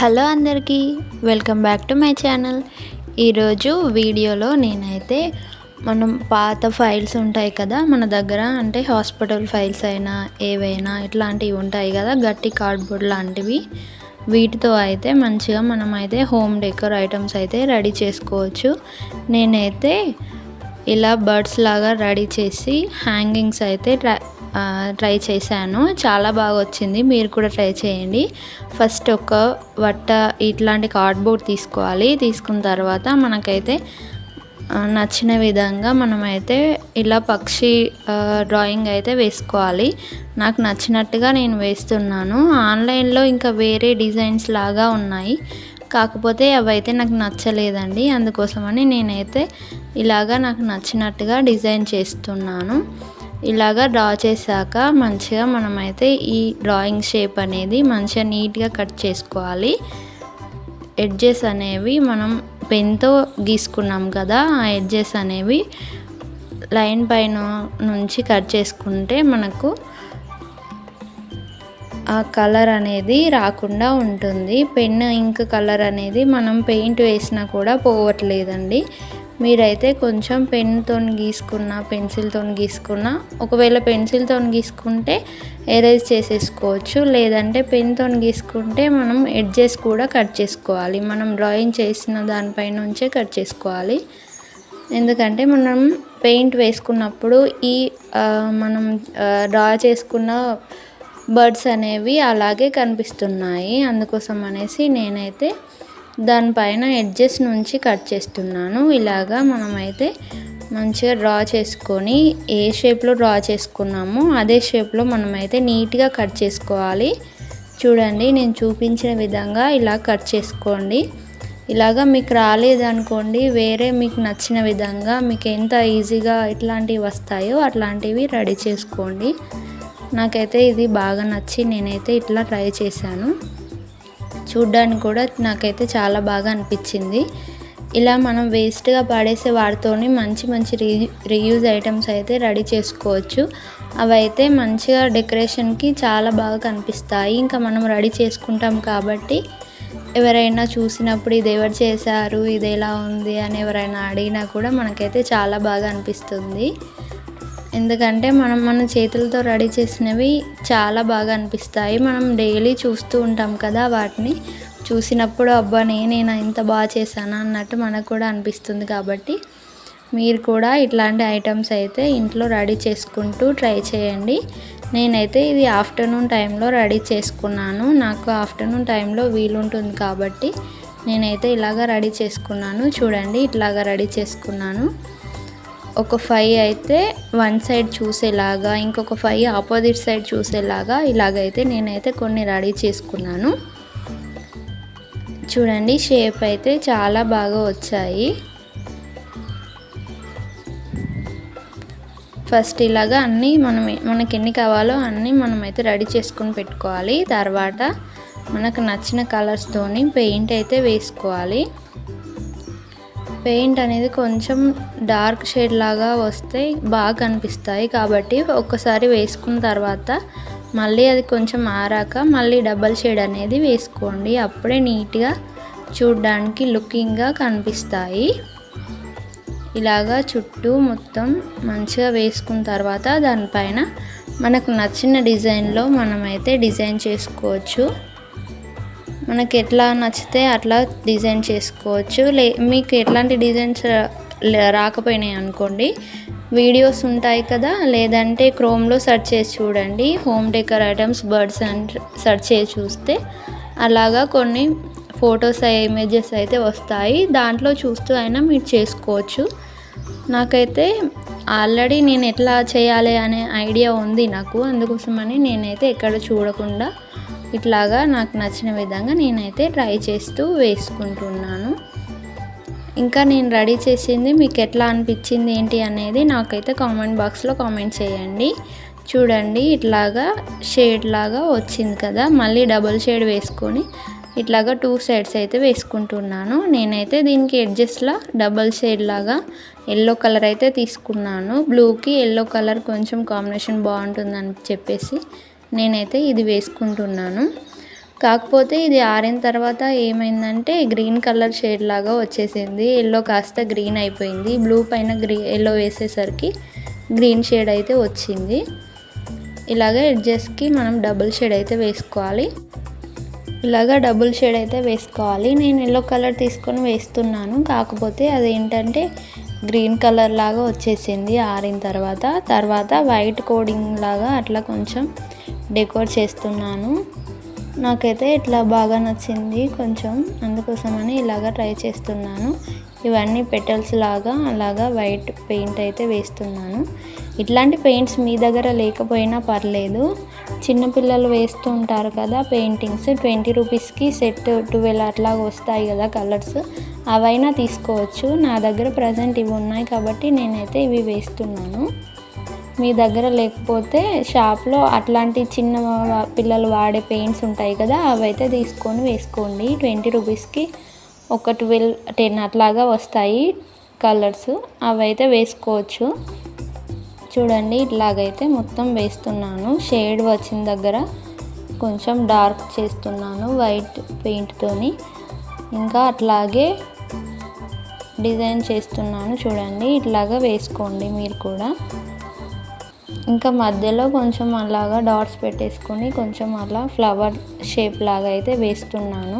Hello అందరికీ welcome back to my channel. ఈరోజు వీడియోలో నేనైతే మనం పాత ఫైల్స్ ఉంటాయి కదా మన దగ్గర అంటే హాస్పిటల్ ఫైల్స్ అయినా ఏవైనా ఇట్లాంటివి ఉంటాయి కదా గట్టి కార్డ్బోర్డ్ లాంటివి. వీటితో అయితే మంచిగా మనం అయితే హోమ్ డెకర్ ఐటమ్స్ అయితే రెడీ చేసుకోవచ్చు. నేనైతే ఇలా బర్డ్స్ లాగా రెడీ చేసి హ్యాంగింగ్స్ అయితే ట్రై చేశాను. చాలా బాగా వచ్చింది. మీరు కూడా ట్రై చేయండి. ఫస్ట్ ఒక వట్ట ఇట్లాంటి కార్డ్బోర్డ్ తీసుకోవాలి. తీసుకున్న తర్వాత మనకైతే నచ్చిన విధంగా మనమైతే ఇలా పక్షి డ్రాయింగ్ అయితే వేసుకోవాలి. నాకు నచ్చినట్టుగా నేను వేస్తున్నాను. ఆన్లైన్లో ఇంకా వేరే డిజైన్స్ లాగా ఉన్నాయి. కాకపోతే అవైతే నాకు నచ్చలేదండి. అందుకోసమని నేనైతే ఇలాగా నాకు నచ్చినట్టుగా డిజైన్ చేస్తున్నాను. ఇలాగా డ్రా చేశాక మంచిగా మనమైతే ఈ డ్రాయింగ్ షేప్ అనేది మంచిగా నీట్గా కట్ చేసుకోవాలి. ఎడ్జెస్ అనేవి మనం పెన్తో గీసుకున్నాం కదా ఆ ఎడ్జెస్ అనేవి లైన్ పైన నుంచి కట్ చేసుకుంటే మనకు ఆ కలర్ అనేది రాకుండా ఉంటుంది. పెన్ ఇంక్ కలర్ అనేది మనం పెయింట్ వేసినా కూడా పోవట్లేదండి. మీరైతే కొంచెం పెన్తో గీసుకున్న పెన్సిల్తో గీసుకున్న ఒకవేళ పెన్సిల్తో గీసుకుంటే ఎరేజ్ చేసేసుకోవచ్చు. లేదంటే పెన్తో గీసుకుంటే మనం ఎడ్జెస్ కూడా కట్ చేసుకోవాలి. మనం డ్రాయింగ్ చేసిన దానిపై నుంచే కట్ చేసుకోవాలి. ఎందుకంటే మనం పెయింట్ వేసుకున్నప్పుడు ఈ మనం డ్రా చేసుకున్న బర్డ్స్ అనేవి అలాగే కనిపిస్తున్నాయి. అందుకోసం అనేసి నేనైతే దానిపైన ఎడ్జెస్ నుంచి కట్ చేస్తున్నాను. ఇలాగా మనమైతే మంచిగా డ్రా చేసుకొని ఏ షేప్లో డ్రా చేసుకున్నామో అదే షేప్లో మనమైతే నీట్గా కట్ చేసుకోవాలి. చూడండి నేను చూపించిన విధంగా ఇలా కట్ చేసుకోండి. ఇలాగా మీకు రాలేదనుకోండి వేరే మీకు నచ్చిన విధంగా మీకు ఎంత ఈజీగా ఎట్లాంటివి వస్తాయో అట్లాంటివి రెడీ చేసుకోండి. నాకైతే ఇది బాగా నచ్చి నేనైతే ఇట్లా ట్రై చేశాను. చూడ్డానికి కూడా నాకైతే చాలా బాగా అనిపించింది. ఇలా మనం వేస్ట్గా పాడేసే వాటితోని మంచి మంచి రీ రీయూజ్ ఐటమ్స్ అయితే రెడీ చేసుకోవచ్చు. అవి అయితే మంచిగా డెకరేషన్కి చాలా బాగా కనిపిస్తాయి. ఇంకా మనం రెడీ చేసుకుంటాం కాబట్టి ఎవరైనా చూసినప్పుడు ఇది ఎవరు చేశారు ఇది ఎలా ఉంది అని ఎవరైనా అడిగినా కూడా మనకైతే చాలా బాగా అనిపిస్తుంది. ఎందుకంటే మనం మన చేతులతో రెడీ చేసినవి చాలా బాగా అనిపిస్తాయి. మనం డైలీ చూస్తూ ఉంటాం కదా వాటిని. చూసినప్పుడు అబ్బా నేనేనా ఇంత బాగా చేశానా? అన్నట్టు మనకు కూడా అనిపిస్తుంది కాబట్టి మీరు కూడా ఇట్లాంటి ఐటమ్స్ అయితే ఇంట్లో రెడీ చేసుకుంటూ ట్రై చేయండి. నేనైతే ఇది ఆఫ్టర్నూన్ టైంలో రెడీ చేసుకున్నాను. నాకు ఆఫ్టర్నూన్ టైంలో వీలుంటుంది కాబట్టి నేనైతే ఇలాగ రెడీ చేసుకున్నాను. చూడండి ఇట్లాగ రెడీ చేసుకున్నాను. ఒక ఫైవ్ అయితే వన్ సైడ్ చూసేలాగా ఇంకొక ఫైవ్ ఆపోజిట్ సైడ్ చూసేలాగా ఇలాగైతే నేనైతే కొన్ని రెడీ చేసుకున్నాను. చూడండి షేప్ అయితే చాలా బాగా వచ్చాయి. ఫస్ట్ ఇలాగా అన్నీ మనం మనకి ఎన్ని కావాలో అన్నీ మనమైతే రెడీ చేసుకొని పెట్టుకోవాలి. తర్వాత మనకు నచ్చిన కలర్స్తోని పెయింట్ అయితే వేసుకోవాలి. పెయింట్ అనేది కొంచెం డార్క్ షేడ్ లాగా వస్తే బాగా కనిపిస్తాయి. కాబట్టి ఒక్కసారి వేసుకున్న తర్వాత మళ్ళీ అది కొంచెం ఆరాక మళ్ళీ డబల్ షేడ్ అనేది వేసుకోండి. అప్పుడే నీట్గా చూడ్డానికి లుకింగ్గా కనిపిస్తాయి. ఇలాగా చుట్టూ మొత్తం మంచిగా వేసుకున్న తర్వాత దానిపైన మనకు నచ్చిన డిజైన్లో మనమైతే డిజైన్ చేసుకోవచ్చు. మనకి ఎట్లా నచ్చితే అట్లా డిజైన్ చేసుకోవచ్చు. లే మీకు ఎట్లాంటి డిజైన్స్ రాకపోయినాయి అనుకోండి వీడియోస్ ఉంటాయి కదా లేదంటే క్రోమ్లో సెర్చ్ చేసి చూడండి. Home decor items birds and search చేసి చూస్తే అలాగా కొన్ని ఫొటోస్ ఇమేజెస్ అయితే వస్తాయి. దాంట్లో చూస్తూ అయినా మీరు చేసుకోవచ్చు. నాకైతే ఆల్రెడీ నేను ఎట్లా చేయాలి అనే ఐడియా ఉంది నాకు. అందుకోసమని నేనైతే ఎక్కడ చూడకుండా ఇట్లాగా నాకు నచ్చిన విధంగా నేనైతే ట్రై చేస్తూ వేసుకుంటున్నాను. ఇంకా నేను రెడీ చేసింది మీకు ఎట్లా అనిపించింది ఏంటి అనేది నాకైతే కామెంట్ బాక్స్లో కామెంట్ చేయండి. చూడండి ఇట్లాగా షేడ్ లాగా వచ్చింది కదా మళ్ళీ డబుల్ షేడ్ వేసుకొని ఇట్లాగా టూ సైడ్స్ అయితే వేసుకుంటున్నాను. నేనైతే దీనికి ఎడ్జెస్లో డబల్ షేడ్ లాగా ఎల్లో కలర్ అయితే తీసుకున్నాను. బ్లూకి ఎల్లో కలర్ కొంచెం కాంబినేషన్ బాగుంటుందని చెప్పేసి నేనైతే ఇది వేసుకుంటున్నాను. కాకపోతే ఇది ఆరిన తర్వాత ఏమైందంటే గ్రీన్ కలర్ షేడ్ లాగా వచ్చేసింది. ఎల్లో కాస్త గ్రీన్ అయిపోయింది. బ్లూ పైన గ్రీ ఎల్లో వేసేసరికి గ్రీన్ షేడ్ అయితే వచ్చింది. ఇలాగ ఎడ్జెస్కి మనం డబుల్ షేడ్ అయితే వేసుకోవాలి. ఇలాగ డబుల్ షేడ్ అయితే వేసుకోవాలి. నేను ఎల్లో కలర్ తీసుకొని వేస్తున్నాను. కాకపోతే అదేంటంటే గ్రీన్ కలర్ లాగా వచ్చేసింది ఆరిన తర్వాత. తర్వాత వైట్ కోడింగ్ లాగా అట్లా కొంచెం డెకోర్ చేస్తున్నాను. నాకైతే ఇట్లా బాగా నచ్చింది కొంచెం. అందుకోసమని ఇలాగా ట్రై చేస్తున్నాను. ఇవన్నీ పెటల్స్ లాగా అలాగా వైట్ పెయింట్ అయితే వేస్తున్నాను. ఇట్లాంటి పెయింట్స్ మీ దగ్గర లేకపోయినా పర్లేదు. చిన్నపిల్లలు వేస్తూ ఉంటారు కదా పెయింటింగ్స్. ట్వంటీ రూపీస్కి సెట్ ట్వెల్వ్ అట్లా వస్తాయి కదా కలర్స్. అవైనా తీసుకోవచ్చు. నా దగ్గర ప్రజెంట్ ఇవి ఉన్నాయి కాబట్టి నేనైతే ఇవి వేస్తున్నాను. మీ దగ్గర లేకపోతే షాప్లో అట్లాంటి చిన్న పిల్లలు వాడే పెయింట్స్ ఉంటాయి కదా అవైతే తీసుకొని వేసుకోండి. ట్వంటీ రూపీస్కి ఒక ట్వెల్వ్ టెన్ అట్లాగా వస్తాయి కలర్స్. అవైతే వేసుకోవచ్చు. చూడండి ఇట్లాగైతే మొత్తం వేస్తున్నాను. షేడ్ వచ్చిన దగ్గర కొంచెం డార్క్ చేస్తున్నాను వైట్ పెయింట్తోని ఇంకా అట్లాగే డిజైన్ చేస్తున్నాను చూడండి ఇట్లాగా వేసుకోండి మీరు కూడా. ఇంకా మధ్యలో కొంచెం అలాగా డాట్స్ పెట్టేసుకొని కొంచెం అలా ఫ్లవర్ షేప్ లాగా అయితే వేస్తున్నాను.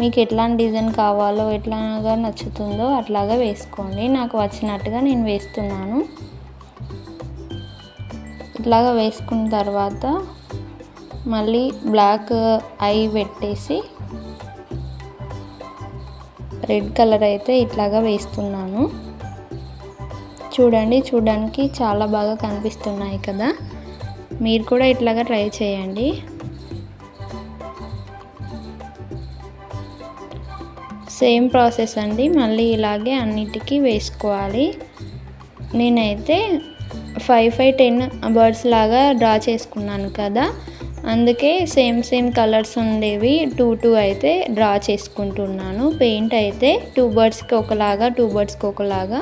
మీకు ఎట్లాంటి డిజైన్ కావాలో ఎట్లాగా నచ్చుతుందో అట్లాగా వేసుకోండి. నాకు వచ్చినట్టుగా నేను వేస్తున్నాను. ఇట్లాగా వేసుకున్న తర్వాత మళ్ళీ బ్లాక్ ఐ పెట్టేసి రెడ్ కలర్ అయితే ఇట్లాగా వేస్తున్నాను. చూడండి చూడడానికి చాలా బాగా కనిపిస్తున్నాయి కదా. మీరు కూడా ఇట్లాగా ట్రై చేయండి. సేమ్ ప్రాసెస్ అండి మళ్ళీ ఇలాగే అన్నిటికీ వేసుకోవాలి. నేనైతే ఫైవ్ ఫైవ్ టెన్ బర్డ్స్ లాగా డ్రా చేసుకున్నాను కదా. అందుకే సేమ్ సేమ్ కలర్స్ ఉండేవి టూ టూ అయితే డ్రా చేసుకుంటున్నాను. పెయింట్ అయితే టూ బర్డ్స్కి ఒకలాగా టూ బర్డ్స్కి ఒకలాగా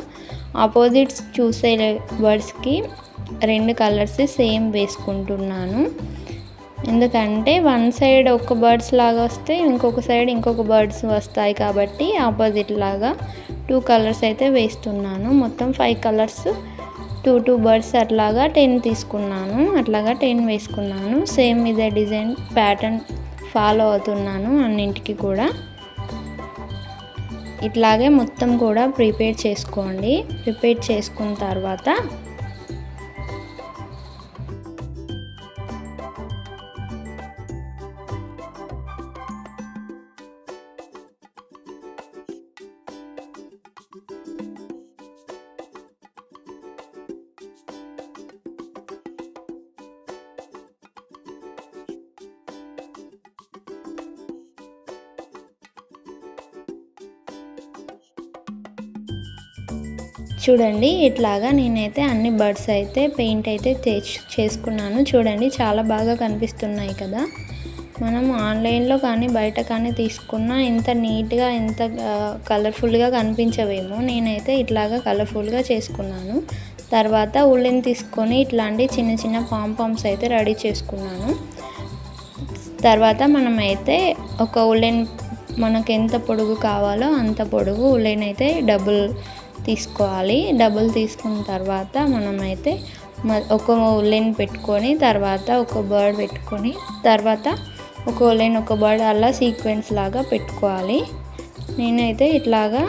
ఆపోజిట్స్ చూసే బర్డ్స్కి రెండు కలర్స్ సేమ్ వేసుకుంటున్నాను. ఎందుకంటే వన్ సైడ్ ఒక బర్డ్స్ లాగా వస్తే ఇంకొక సైడ్ ఇంకొక బర్డ్స్ వస్తాయి కాబట్టి ఆపోజిట్ లాగా టూ కలర్స్ అయితే వేస్తున్నాను. మొత్తం five colours two two birds అట్లాగా టెన్ తీసుకున్నాను. అట్లాగా టెన్ వేసుకున్నాను. సేమ్ ఇదే డిజైన్ ప్యాటర్న్ ఫాలో అవుతున్నాను అన్నింటికి కూడా. ఇట్లాగే మొత్తం కూడా ప్రిపేర్ చేసుకోండి. ప్రిపేర్ చేసుకున్న తర్వాత చూడండి ఇట్లాగా నేనైతే అన్ని బర్డ్స్ అయితే పెయింట్ అయితే చేసుకున్నాను. చూడండి చాలా బాగా కనిపిస్తున్నాయి కదా. మనం ఆన్లైన్లో కానీ బయట కానీ తీసుకున్న ఇంత నీట్గా ఇంత కలర్ఫుల్గా కనిపించవేమో. నేనైతే ఇట్లాగా కలర్ఫుల్గా చేసుకున్నాను. తర్వాత ఉల్లెన్ తీసుకొని ఇట్లాంటి చిన్న చిన్న పాంపామ్స్ అయితే రెడీ చేసుకున్నాను. తర్వాత మనమైతే ఒక ఉల్లెన్ మనకు ఎంత పొడుగు కావాలో అంత పొడుగు ఉల్లెన్ అయితే డబుల్ తీసుకోవాలి. డబ్బులు తీసుకున్న తర్వాత మనమైతే ఒక ఉల్లెన్ పెట్టుకొని తర్వాత ఒక బర్డ్ పెట్టుకొని తర్వాత ఒక ఉల్లెన్ ఒక బర్డ్ అలా సీక్వెన్స్ లాగా పెట్టుకోవాలి. నేనైతే ఇట్లాగా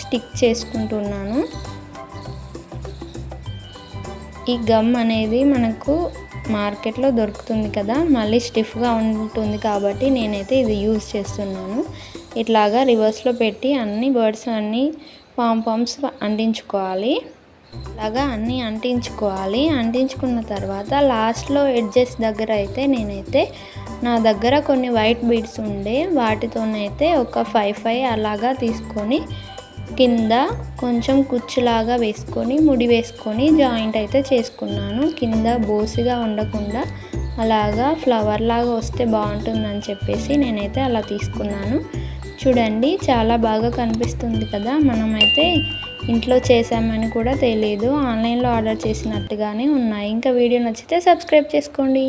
స్టిక్ చేసుకుంటున్నాను. ఈ గమ్ అనేది మనకు మార్కెట్లో దొరుకుతుంది కదా మళ్ళీ స్టిఫ్గా ఉంటుంది కాబట్టి నేనైతే ఇది యూజ్ చేస్తున్నాను. ఇట్లాగా రివర్స్లో పెట్టి అన్ని బర్డ్స్ అన్నీ పాంపామ్స్ అంటించుకోవాలి. అలాగా అన్నీ అంటించుకోవాలి. అంటించుకున్న తర్వాత లాస్ట్లో ఎడ్జెస్ దగ్గర అయితే నేనైతే నా దగ్గర కొన్ని వైట్ బీడ్స్ ఉండే వాటితోనైతే ఒక ఫైవ్ ఫైవ్ అలాగా తీసుకొని కింద కొంచెం కుచ్చులాగా వేసుకొని ముడి వేసుకొని జాయింట్ అయితే చేసుకున్నాను. కింద బోసిగా ఉండకుండా అలాగా ఫ్లవర్ లాగా వస్తే బాగుంటుందని చెప్పేసి నేనైతే అలా తీసుకున్నాను. చూడండి చాలా బాగా కనిపిస్తుంది కదా. మనమైతే ఇంట్లో చేసామని కూడా తెలియదు ఆన్లైన్లో ఆర్డర్ చేసినట్టుగానే ఉన్నాయి. ఇంకా వీడియో నచ్చితే సబ్స్క్రైబ్ చేసుకోండి.